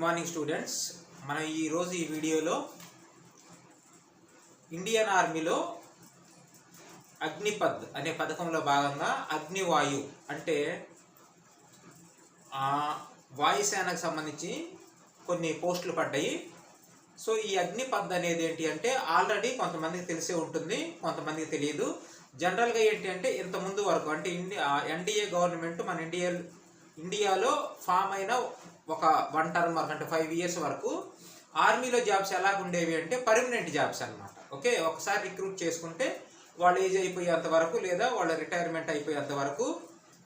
Good morning students మనం ఈరోజు ఈ వీడియోలో ఇండియన్ ఆర్మీలో అగ్నిపద్ అనే పథకంలో భాగంగా అగ్నివాయు అంటే వాయుసేనకు సంబంధించి కొన్ని పోస్టులు పడ్డాయి. సో ఈ అగ్నిపద్ అనేది ఏంటి అంటే ఆల్రెడీ కొంతమందికి తెలిసే ఉంటుంది కొంతమందికి తెలియదు. జనరల్గా ఏంటి అంటే ఇంత ముందు వరకు అంటే ఇండియా ఎన్డీఏ గవర్నమెంట్ మన ఇండియా ఇండియాలో ఫామ్ అయిన ఒక వన్ టర్మ్ వరకు అంటే ఫైవ్ ఇయర్స్ వరకు ఆర్మీలో జాబ్స్ ఎలా ఉండేవి అంటే పర్మనెంట్ జాబ్స్ అనమాట ఓకే ఒకసారి రిక్రూట్ చేసుకుంటే వాళ్ళు ఏజ్ అయిపోయేంత వరకు లేదా వాళ్ళ రిటైర్మెంట్ అయిపోయేంత వరకు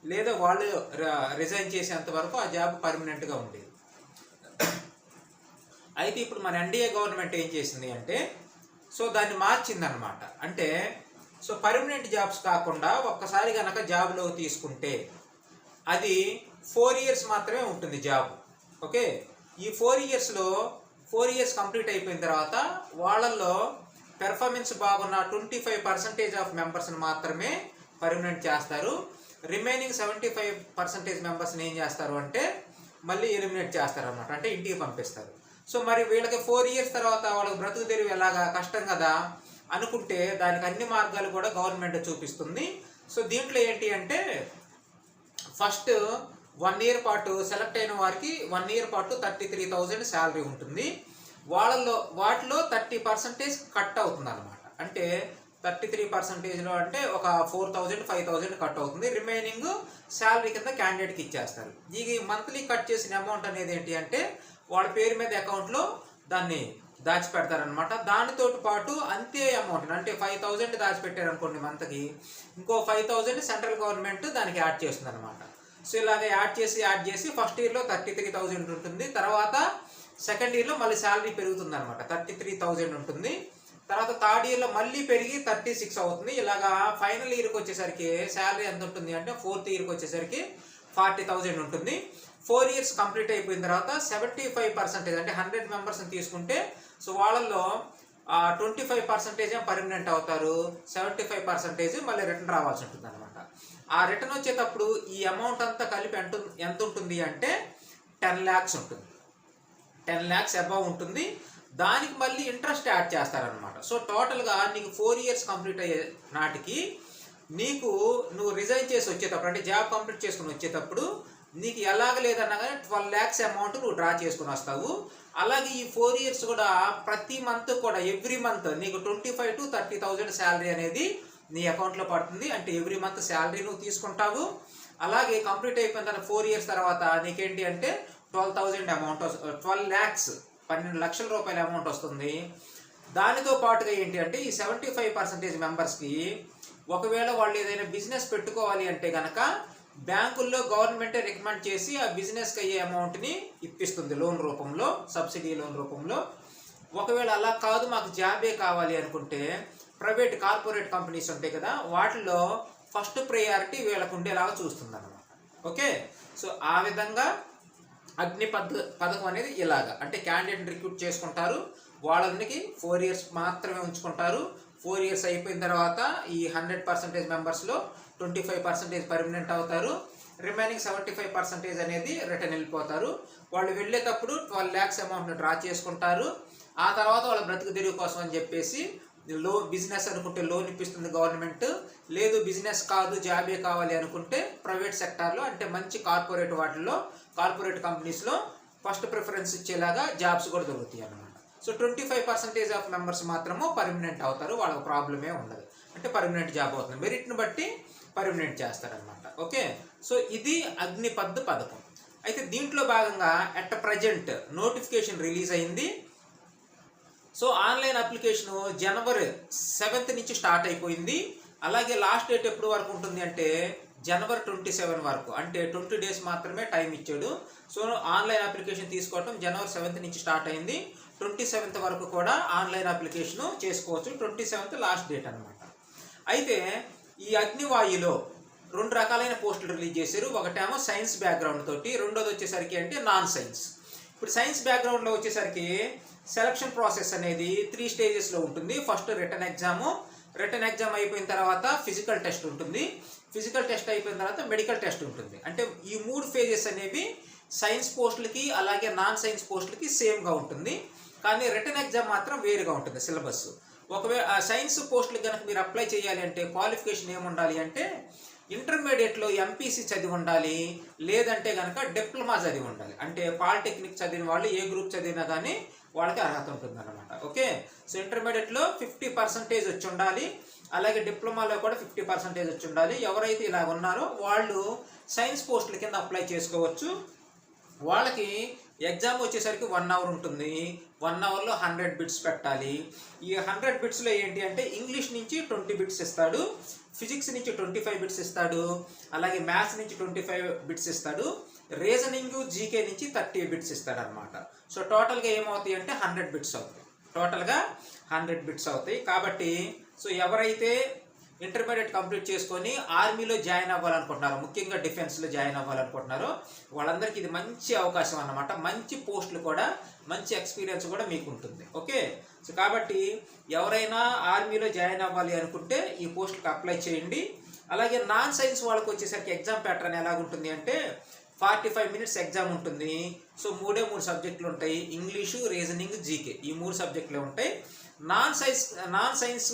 లేదా వాళ్ళు రిజైన్ చేసేంత వరకు ఆ జాబ్ పర్మనెంట్గా ఉండేది. అయితే ఇప్పుడు మన ఎన్డీఏ గవర్నమెంట్ ఏం చేసింది అంటే సో దాన్ని మార్చిందనమాట అంటే సో పర్మనెంట్ జాబ్స్ కాకుండా ఒక్కసారి కనుక జాబ్లో తీసుకుంటే అది ఫోర్ ఇయర్స్ మాత్రమే ఉంటుంది జాబ్ ఓకే? ఈ ఫోర్ ఇయర్స్లో ఫోర్ ఇయర్స్ కంప్లీట్ అయిపోయిన తర్వాత వాళ్ళల్లో పెర్ఫార్మెన్స్ బాగున్న ట్వంటీ ఫైవ్ పర్సెంటేజ్ ఆఫ్ మెంబర్స్ని మాత్రమే పర్మనెంట్ చేస్తారు. రిమైనింగ్ సెవెంటీ ఫైవ్ పర్సెంటేజ్ మెంబర్స్ని ఏం చేస్తారు అంటే మళ్ళీ ఎలిమినేట్ చేస్తారు అనమాట అంటే ఇంటికి పంపిస్తారు. సో మరి వీళ్ళకి ఫోర్ ఇయర్స్ తర్వాత వాళ్ళకి బ్రతుకు తెరివి ఎలాగా? కష్టం కదా? అనుకుంటే దానికి అన్ని మార్గాలు కూడా గవర్నమెంట్ చూపిస్తుంది. సో దీంట్లో ఏంటి అంటే ఫస్ట్ వన్ ఇయర్ పాటు సెలెక్ట్ అయిన వారికి వన్ ఇయర్ పాటు థర్టీ త్రీ థౌజండ్ శాలరీ ఉంటుంది. వాళ్ళల్లో వాటిలో థర్టీ పర్సెంటేజ్ కట్ అవుతుంది అనమాట అంటే థర్టీ త్రీ పర్సెంటేజ్లో అంటే ఒక four thousand five thousand cut అవుతుంది. రిమైనింగ్ శాలరీ కింద క్యాండిడేట్కి ఇచ్చేస్తారు. ఈ మంత్లీ కట్ చేసిన అమౌంట్ అనేది ఏంటి అంటే వాళ్ళ పేరు మీద అకౌంట్లో దాన్ని దాచిపెడతారనమాట దానితో పాటు అంతే అమౌంట్ అంటే ఫైవ్ థౌజండ్ దాచిపెట్టారు అనుకోండి మంత్కి ఇంకో ఫైవ్ థౌజండ్ సెంట్రల్ గవర్నమెంట్ దానికి యాడ్ చేస్తుంది అనమాట సో ఇలాగ యాడ్ చేసి యాడ్ చేసి ఫస్ట్ ఇయర్లో థర్టీ త్రీ థౌజండ్ ఉంటుంది. తర్వాత సెకండ్ ఇయర్లో మళ్ళీ శాలరీ పెరుగుతుంది అనమాట థర్టీ త్రీ థౌజండ్ ఉంటుంది. తర్వాత థర్డ్ ఇయర్లో మళ్ళీ పెరిగి థర్టీ సిక్స్ అవుతుంది. ఇలాగా ఫైనల్ ఇయర్కి వచ్చేసరికి శాలరీ ఎంత ఉంటుంది అంటే ఫోర్త్ ఇయర్కి వచ్చేసరికి ఫార్టీ థౌజండ్ ఉంటుంది. ఫోర్ ఇయర్స్ కంప్లీట్ అయిపోయిన తర్వాత సెవెంటీ ఫైవ్ పర్సెంటేజ్ అంటే హండ్రెడ్ మెంబర్స్ని తీసుకుంటే సో వాళ్ళల్లో ట్వంటీ ఫైవ్ పర్సెంటేజ్ పర్మనెంట్ అవుతారు. సెవెంటీ ఫైవ్ పర్సెంటేజ్ మళ్ళీ రిటర్న్ రావాల్సి ఉంటుంది ఆ రిటర్న్ వచ్చేటప్పుడు ఈ అమౌంట్ అంతా కలిపి ఎంత ఎంత ఉంటుంది అంటే టెన్ ల్యాక్స్ ఉంటుంది. టెన్ ల్యాక్స్ అబవ్ ఉంటుంది. దానికి మళ్ళీ ఇంట్రెస్ట్ యాడ్ చేస్తారనమాట సో టోటల్గా నీకు ఫోర్ ఇయర్స్ కంప్లీట్ అయ్యే నాటికి నీకు నువ్వు రిజైన్ చేసి వచ్చేటప్పుడు అంటే జాబ్ కంప్లీట్ చేసుకుని వచ్చేటప్పుడు నీకు ఎలాగ లేదన్నా కానీ ట్వెల్వ్ ల్యాక్స్ అమౌంట్ నువ్వు డ్రా చేసుకుని వస్తావు. అలాగే ఈ ఫోర్ ఇయర్స్ కూడా ప్రతి మంత్ కూడా ఎవ్రీ మంత్ నీకు twenty five to thirty thousand salary అనేది నీ అకౌంట్లో పడుతుంది. అంటే ఎవ్రీ మంత్ శాలరీ నువ్వు తీసుకుంటావు. అలాగే కంప్లీట్ అయిపోయిన తర్వాత ఫోర్ ఇయర్స్ తర్వాత నీకేంటి అంటే twelve thousand amount twelve lakhs పన్నెండు లక్షల రూపాయల అమౌంట్ వస్తుంది. దానితో పాటుగా ఏంటి అంటే ఈ సెవెంటీ ఫైవ్ పర్సెంటేజ్ మెంబర్స్కి ఒకవేళ వాళ్ళు ఏదైనా బిజినెస్ పెట్టుకోవాలి అంటే కనుక బ్యాంకుల్లో గవర్నమెంటే రికమెండ్ చేసి ఆ బిజినెస్కి అయ్యే అమౌంట్ని ఇప్పిస్తుంది లోన్ రూపంలో సబ్సిడీ లోన్ రూపంలో. ఒకవేళ అలా కాదు మాకు జాబే కావాలి అనుకుంటే ప్రైవేట్ కార్పొరేట్ కంపెనీస్ ఉంటాయి కదా వాటిలో ఫస్ట్ ప్రయారిటీ వీళ్ళకు ఉండేలాగా చూస్తుంది అనమాట ఓకే? సో ఆ విధంగా అగ్ని పద్ పథకం అనేది ఇలాగా. అంటే క్యాండిడేట్ రిక్రూట్ చేసుకుంటారు వాళ్ళందరికీ ఫోర్ ఇయర్స్ మాత్రమే ఉంచుకుంటారు. ఫోర్ ఇయర్స్ అయిపోయిన తర్వాత ఈ హండ్రెడ్ పర్సెంటేజ్ మెంబర్స్లో ట్వంటీ ఫైవ్ పర్సెంటేజ్ పర్మనెంట్ అవుతారు. రిమైనింగ్ సెవెంటీ ఫైవ్ పర్సెంటేజ్ అనేది రిటర్న్ వెళ్ళిపోతారు. వాళ్ళు వెళ్ళేటప్పుడు ట్వెల్వ్ ల్యాక్స్ అమౌంట్ని డ్రా చేసుకుంటారు. ఆ తర్వాత వాళ్ళ బ్రతుకు తెరువు కోసం అని చెప్పేసి లోన్ బిజినెస్ అనుకుంటే లోన్ ఇప్పిస్తుంది గవర్నమెంట్ లేదు బిజినెస్ కాదు జాబే కావాలి అనుకుంటే ప్రైవేట్ సెక్టార్లో అంటే మంచి కార్పొరేట్ వాటిల్లో కార్పొరేట్ కంపెనీస్లో ఫస్ట్ ప్రిఫరెన్స్ ఇచ్చేలాగా జాబ్స్ కూడా దొరుకుతాయి అన్నమాట. So twenty five percentage of members మాత్రము పర్మనెంట్ అవుతారు వాళ్ళకి ప్రాబ్లమే ఉండదు. అంటే పర్మనెంట్ జాబ్ అవుతుంది. మెరిట్ని బట్టి పర్మనెంట్ చేస్తారనమాట ఓకే సో ఇది అగ్నిపద్ పథకం. అయితే దీంట్లో భాగంగా అట్ ప్రజెంట్ నోటిఫికేషన్ రిలీజ్ అయింది. సో ఆన్లైన్ అప్లికేషన్ జనవరి సెవెంత్ నుంచి స్టార్ట్ అయిపోయింది. అలాగే లాస్ట్ డేట్ ఎప్పుడు వరకు ఉంటుంది అంటే జనవరి ట్వంటీ సెవెన్ వరకు. అంటే ట్వంటీ డేస్ మాత్రమే టైం ఇచ్చాడు. సో ఆన్లైన్ అప్లికేషన్ తీసుకోవటం జనవరి సెవెంత్ నుంచి స్టార్ట్ అయింది. ట్వంటీ సెవెంత్ వరకు కూడా ఆన్లైన్ అప్లికేషన్ చేసుకోవచ్చు. ట్వంటీ సెవెంత్ లాస్ట్ డేట్ అనమాట అయితే ఈ అగ్నివాయులో రెండు రకాలైన పోస్టులు రిలీజ్ చేశారు. ఒకటేమో సైన్స్ బ్యాక్గ్రౌండ్ తోటి రెండోది వచ్చేసరికి అంటే నాన్ సైన్స్. ఇప్పుడు సైన్స్ బ్యాక్గ్రౌండ్లో వచ్చేసరికి సెలక్షన్ ప్రాసెస్ అనేది త్రీ స్టేజెస్లో ఉంటుంది. First written exam. Written exam అయిపోయిన తర్వాత ఫిజికల్ టెస్ట్ ఉంటుంది. ఫిజికల్ టెస్ట్ అయిపోయిన తర్వాత మెడికల్ టెస్ట్ ఉంటుంది. అంటే ఈ మూడు ఫేజెస్ అనేవి సైన్స్ పోస్టులకి అలాగే నాన్ సైన్స్ పోస్టులకి సేమ్గా ఉంటుంది. కానీ రిటర్న్ ఎగ్జామ్ మాత్రం వేరుగా ఉంటుంది సిలబస్. ఒకవేళ సైన్స్ పోస్టులకు కనుక మీరు అప్లై చేయాలి అంటే క్వాలిఫికేషన్ ఏముండాలి అంటే ఇంటర్మీడియట్లో ఎంపీసీ చదివి ఉండాలి లేదంటే కనుక డిప్లొమా చదివి ఉండాలి. అంటే పాలిటెక్నిక్ చదివిన వాళ్ళు ఏ గ్రూప్ చదివినా కానీ వాళ్ళకి అర్హత ఉంటుందన్నమాట. ఓకే? సో ఇంటర్మీడియట్లో ఫిఫ్టీ పర్సెంటేజ్ వచ్చి ఉండాలి. అలాగే డిప్లొమాలో కూడా ఫిఫ్టీ పర్సెంటేజ్ వచ్చి ఉండాలి. ఎవరైతే ఇలా ఉన్నారో వాళ్ళు సైన్స్ పోస్టుల కింద అప్లై చేసుకోవచ్చు. వాళ్ళకి ఎగ్జామ్ వచ్చేసరికి వన్ అవర్ ఉంటుంది. వన్ అవర్లో హండ్రెడ్ బిట్స్ పెట్టాలి. ఈ హండ్రెడ్ బిట్స్లో ఏంటి అంటే ఇంగ్లీష్ నుంచి ట్వంటీ బిట్స్ ఇస్తాడు ఫిజిక్స్ నుంచి ట్వంటీ ఫైవ్ బిట్స్ ఇస్తాడు అలాగే మ్యాథ్స్ నుంచి ట్వంటీ ఫైవ్ బిట్స్ ఇస్తాడు రీజనింగ్ జీకే నుంచి థర్టీ బిట్స్ ఇస్తాడు అనమాట సో టోటల్గా ఏమవుతాయి అంటే హండ్రెడ్ బిట్స్ అవుతాయి. టోటల్గా హండ్రెడ్ బిట్స్ అవుతాయి. కాబట్టి సో ఎవరైతే ఇంటర్మీడియట్ కంప్లీట్ చేసుకొని ఆర్మీలో జాయిన్ అవ్వాలనుకుంటున్నారు. ముఖ్యంగా డిఫెన్స్లో జాయిన్ అవ్వాలనుకుంటున్నారో. వాళ్ళందరికీ ఇది మంచి అవకాశం అన్నమాట. మంచి పోస్టులు కూడా మంచి ఎక్స్పీరియన్స్ కూడా మీకు ఉంటుంది ఓకే? సో కాబట్టి ఎవరైనా ఆర్మీలో జాయిన్ అవ్వాలి అనుకుంటే ఈ పోస్టులకు అప్లై చేయండి. అలాగే నాన్ సైన్స్ వాళ్ళకి వచ్చేసరికి ఎగ్జామ్ ప్యాటర్న్ ఎలాగుంటుంది అంటే ఫార్టీ ఫైవ్ మినిట్స్ ఎగ్జామ్ ఉంటుంది. సో మూడే మూడు సబ్జెక్టులు ఉంటాయి. English reasoning GK. ఈ మూడు సబ్జెక్టులే ఉంటాయి. నాన్ సైన్స్ నాన్ సైన్స్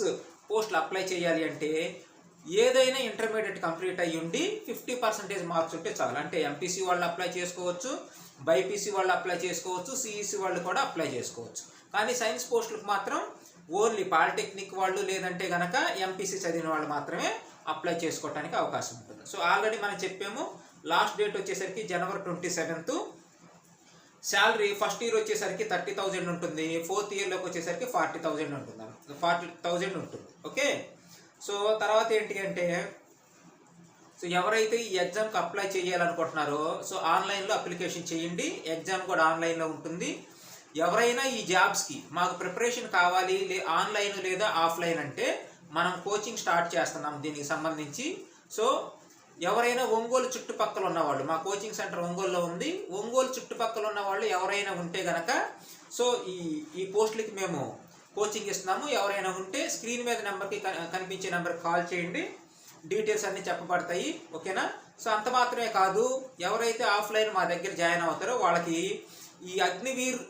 పోస్టులు అప్లై చేయాలి అంటే ఏదైనా ఇంటర్మీడియట్ కంప్లీట్ అయ్యి ఉండి ఫిఫ్టీ పర్సెంటేజ్ మార్క్స్ ఉంటే చాలు. అంటే ఎంపీసీ వాళ్ళు అప్లై చేసుకోవచ్చు బైపీసీ వాళ్ళు అప్లై చేసుకోవచ్చు సిఈసి వాళ్ళు కూడా అప్లై చేసుకోవచ్చు. కానీ సైన్స్ పోస్టులకు మాత్రం ఓన్లీ పాలిటెక్నిక్ వాళ్ళు లేదంటే కనుక ఎంపీసీ చదివిన వాళ్ళు మాత్రమే అప్లై చేసుకోవడానికి అవకాశం ఉంటుంది. సో ఆల్రెడీ మనం చెప్పాము లాస్ట్ డేట్ వచ్చేసరికి జనవరి twenty seventh salary first year వచ్చేసరికి థర్టీ థౌజండ్ ఉంటుంది. ఫోర్త్ ఇయర్లోకి వచ్చేసరికి ఫార్టీ థౌజండ్ ఉంటుంది ఫార్టీ థౌజండ్ ఉంటుంది. ఓకే? సో తర్వాత ఏంటి అంటే సో ఎవరైతే ఈ ఎగ్జామ్కి అప్లై చేయాలనుకుంటున్నారో సో ఆన్లైన్లో అప్లికేషన్ చేయండి. ఎగ్జామ్ కూడా ఆన్లైన్లో ఉంటుంది. ఎవరైనా ఈ జాబ్స్కి మాకు ప్రిపరేషన్ కావాలి లే ఆన్లైన్ లేదా ఆఫ్లైన్ అంటే మనం కోచింగ్ స్టార్ట్ చేస్తున్నాం దీనికి సంబంధించి. సో ఎవరైనా ఒంగోలు చుట్టుపక్కల ఉన్నవాళ్ళు మా కోచింగ్ సెంటర్ ఒంగోలులో ఉంది ఒంగోలు చుట్టుపక్కల ఉన్న వాళ్ళు ఎవరైనా ఉంటే గనక సో ఈ ఈ పోస్టులకి మేము కోచింగ్ ఇస్తున్నాము. ఎవరైనా ఉంటే స్క్రీన్ మీద నెంబర్కి కనిపించే నెంబర్కి కాల్ చేయండి. డీటెయిల్స్ అన్నీ చెప్పబడతాయి ఓకేనా? సో అంత మాత్రమే కాదు ఎవరైతే ఆఫ్లైన్ మా దగ్గర జాయిన్ అవుతారో వాళ్ళకి ఈ అగ్నివీర్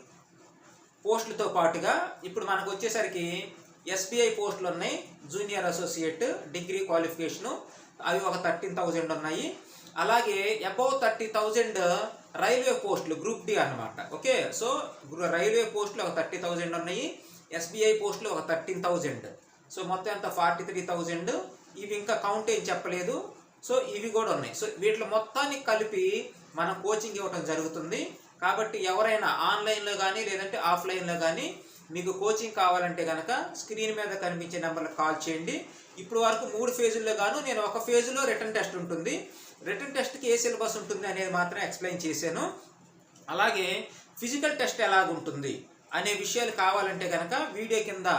పోస్టులతో పాటుగా ఇప్పుడు మనకు వచ్చేసరికి ఎస్బీఐ పోస్టులు ఉన్నాయి జూనియర్ అసోసియేట్ డిగ్రీ క్వాలిఫికేషను. అవి ఒక థర్టీన్ థౌజండ్ ఉన్నాయి. అలాగే అబౌవ్ థర్టీ థౌజండ్ రైల్వే పోస్టులు గ్రూప్ డి అన్నమాట. ఓకే? సో గ్రూ- రైల్వే పోస్టులు ఒక థర్టీ థౌజండ్ ఉన్నాయి. ఎస్బీఐ పోస్టులు ఒక థర్టీన్ థౌజండ్. సో మొత్తం ఎంత? Forty three thousand. ఇవి ఇంకా కౌంట్ ఏం చెప్పలేదు. సో ఇవి కూడా ఉన్నాయి. సో వీటిలో మొత్తానికి కలిపి మనం కోచింగ్ ఇవ్వడం జరుగుతుంది. కాబట్టి ఎవరైనా ఆన్లైన్లో కానీ లేదంటే ఆఫ్లైన్లో కానీ మీకు కోచింగ్ కావాలంటే కనుక స్క్రీన్ మీద కనిపించే నెంబర్లకు కాల్ చేయండి. ఇప్పుడు వరకు మూడు ఫేజుల్లో గాను నేను ఒక ఫేజులో రిటర్న్ టెస్ట్ ఉంటుంది. రిటర్న్ టెస్ట్కి ఏ సిలబస్ ఉంటుంది అనేది మాత్రం ఎక్స్ప్లెయిన్ చేశాను. అలాగే ఫిజికల్ టెస్ట్ ఎలాగుంటుంది అనే విషయాలు కావాలంటే కనుక వీడియో కింద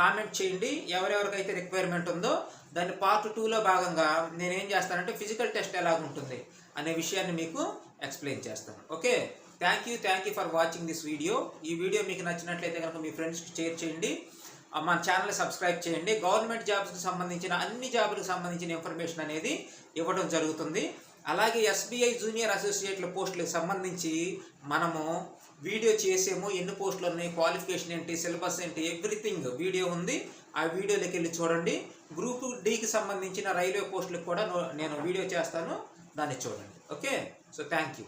కామెంట్ చేయండి. ఎవరెవరికైతే రిక్వైర్మెంట్ ఉందో దాన్ని పార్ట్ టూలో భాగంగా నేను ఏం చేస్తానంటే ఫిజికల్ టెస్ట్ ఎలాగుంటుంది అనే విషయాన్ని మీకు ఎక్స్ప్లెయిన్ చేస్తాను. Okay? Thank you thank you for watching this video ఈ వీడియో మీకు నచ్చినట్లయితే కనుక మీ ఫ్రెండ్స్కి షేర్ చేయండి. మన ఛానల్ సబ్స్క్రైబ్ చేయండి. గవర్నమెంట్ జాబ్స్కి సంబంధించిన అన్ని జాబులకు సంబంధించిన ఇన్ఫర్మేషన్ అనేది ఇవ్వడం జరుగుతుంది. అలాగే ఎస్బీఐ జూనియర్ అసోసియేట్ల పోస్టులకు సంబంధించి మనము వీడియో చేసేము. ఎన్ని పోస్టులు ఉన్నాయి క్వాలిఫికేషన్ ఏంటి సిలబస్ ఏంటి ఎవ్రీథింగ్ వీడియో ఉంది. ఆ వీడియోలోకి వెళ్ళి చూడండి. గ్రూప్ డికి సంబంధించిన రైల్వే పోస్టులకు కూడా నేను వీడియో చేస్తాను. దాన్ని చూడండి. Okay so thank you